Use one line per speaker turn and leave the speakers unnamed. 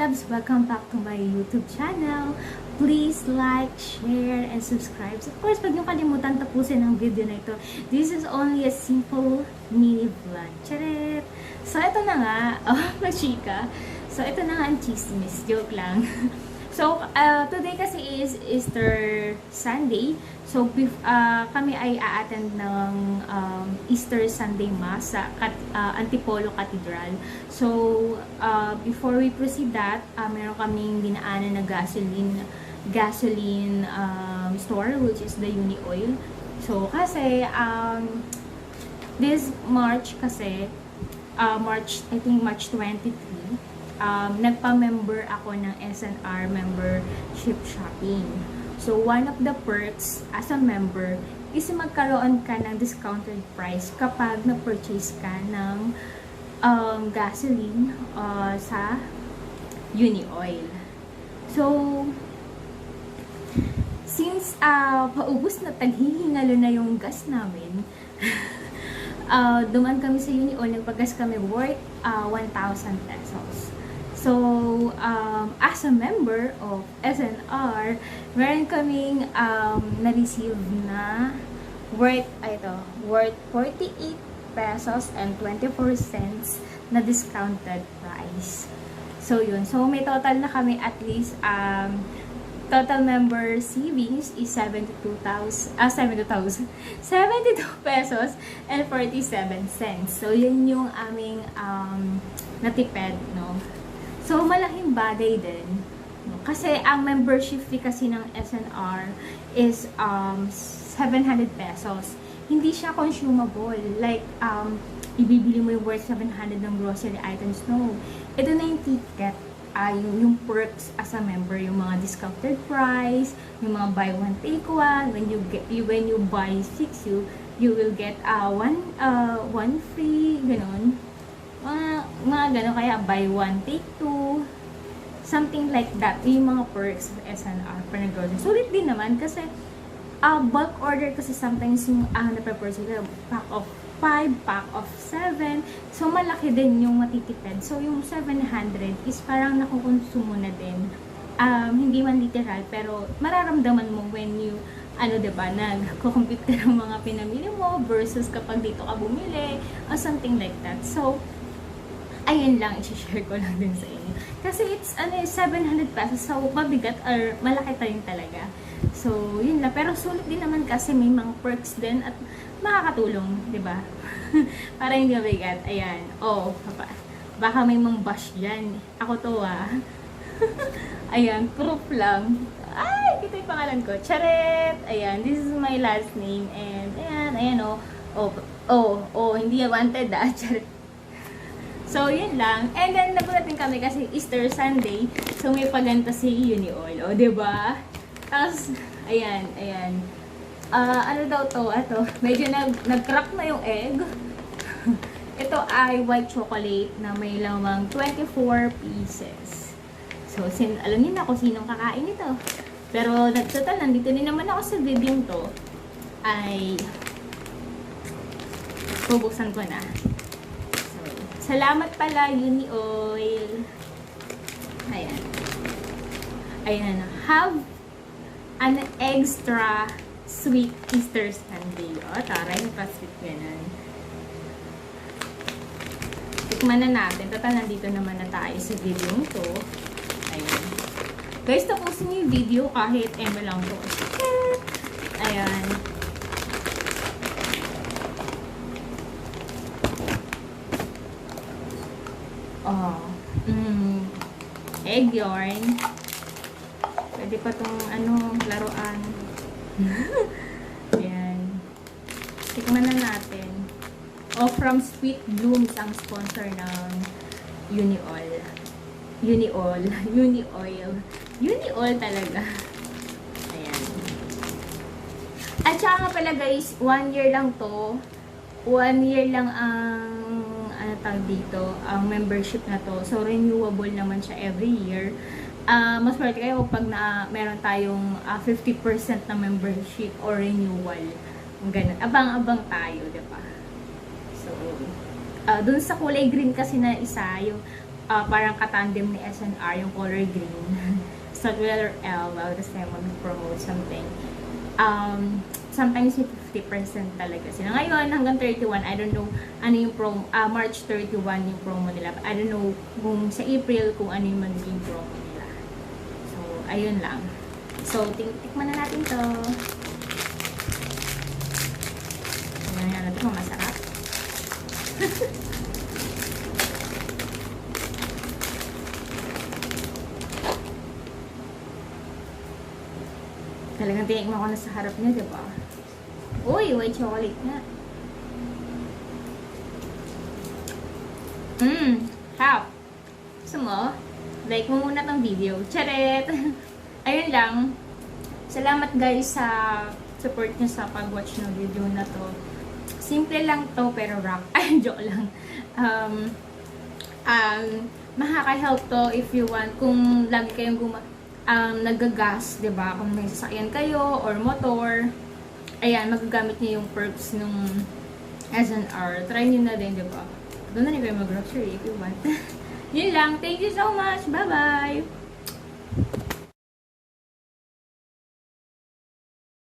loves! Welcome back to my YouTube channel. Please like, share, and subscribe. Of course, pag niyo kalimutan tapusin ang video na ito. This is only a simple mini vlog. Charet! So, ito na nga. Oh, machika. So, ito na nga ang chismis. Joke lang. So, uh, today kasi is Easter Sunday. So, uh, kami ay a-attend ng um, Easter Sunday Mass sa Cat- uh, Antipolo Cathedral. So, uh, before we proceed that, uh, meron kaming dinaanan na gasoline gasoline um, store which is the Uni Oil. So, kasi um, this March kasi uh, March, I think March 23, um, nagpa-member ako ng SNR membership shopping. So, one of the perks as a member is magkaroon ka ng discounted price kapag na-purchase ka ng um, gasoline uh, sa Uni Oil. So, since uh, paubos na taghihingalo na yung gas namin, uh, duman kami sa Uni Oil, nagpagas kami worth uh, 1,000 pesos. So, um, as a member of SNR, meron kaming um, na-receive na worth, ito, worth 48 pesos and 24 cents na discounted price. So, yun. So, may total na kami at least, um, total member savings is 72,000, ah, 72,000, 72 pesos and 47 cents. So, yun yung aming um, natipid, no? So, malaking bagay din. Kasi, ang membership fee kasi ng SNR is um, 700 pesos. Hindi siya consumable. Like, um, ibibili mo yung worth 700 ng grocery items. No. Ito na yung ticket. Uh, yung, yung perks as a member, yung mga discounted price, yung mga buy one take one, when you get you, when you buy six, you you will get uh, one uh, one free, ganun mga, mga gano'n, kaya buy one, take two, something like that. Yung mga perks of SNR for nag-grocery. Sulit din naman kasi uh, bulk order kasi sometimes yung uh, na-purchase ka, pack of 5, pack of 7. So, malaki din yung matitipid. So, yung 700 is parang nakukonsumo na din. Um, hindi man literal, pero mararamdaman mo when you ano, ba, nagko-compute ka ng mga pinamili mo versus kapag dito ka bumili or something like that. So, ayun lang, i-share ko lang din sa inyo. Kasi it's, ano, 700 pesos, so mabigat or malaki rin talaga. So, yun lang. Pero sulit din naman kasi may mga perks din at makakatulong, di ba? Para hindi mabigat. Ayan. Oh, papa. Baka may mga bash dyan. Ako to ah. Ayan, proof lang. Ay, ito yung pangalan ko. Charet! Ayan, this is my last name. And, ayan, ayan oh. Oh, oh, oh, hindi wanted ah. Charet. So, yun lang. And then, nagulat din kami kasi Easter Sunday. So, may paganta si Uni Oil. O, diba? Tapos, ayan, ayan. Ah, ano daw to? Ito, medyo nag, nag-crack na yung egg. Ito ay white chocolate na may lamang 24 pieces. So, sin alam niyo na kung sinong kakain ito. Pero, nagtotal, nandito din naman ako sa video to. Ay, bubuksan ko na. Salamat pala, Uni Oil. Ayan. Ayan. Have an extra sweet Easter Sunday. O, taray, pa-sweet ganun. Tikman na natin. Total, nandito naman na tayo sa video to. Ayan. Guys, tapusin niyo yung video kahit eme lang to. Ayan. Oh. Mm. Egg yarn. Pwede pa tong ano, laruan. Ayan. Tikman na natin. Oh, from Sweet Blooms ang sponsor ng Uni Oil. Uni Oil. Uni Oil. Uni Oil talaga. Ayan. At saka nga pala guys, one year lang to. One year lang ang tawag dito, ang membership na to. So, renewable naman siya every year. Uh, mas swerte kayo pag na, meron tayong uh, 50% na membership or renewal. Ganun. Abang-abang tayo, di ba? So, uh, dun sa kulay green kasi na isa, yung ah, parang katandem ni SNR, yung color green. sa letter L, well, this time mag-promote something. Um, sometimes may 50% talaga sila. Ngayon, hanggang 31, I don't know ano yung promo, ah, March 31 yung promo nila. I don't know kung sa April kung ano yung magiging promo nila. So, ayun lang. So, tik tikman na natin to. Tingnan nga natin kung masarap. Talagang tinikman ko na sa harap niya, di ba? Uy, white chocolate nga. Mmm, half. Gusto mo? Like mo muna tong video. Charet! Ayun lang. Salamat guys sa support nyo sa pag-watch ng video na to. Simple lang to, pero rock. Ay, joke lang. Um, um, makaka-help to if you want. Kung lagi kayong guma um, nagagas, ba Kung may sasakyan kayo or motor, ayan, magagamit niyo yung perks nung SNR. Try niyo na din, 'di ba Doon na rin kayo mag-grocery if you want. Yun lang. Thank you so much. Bye-bye!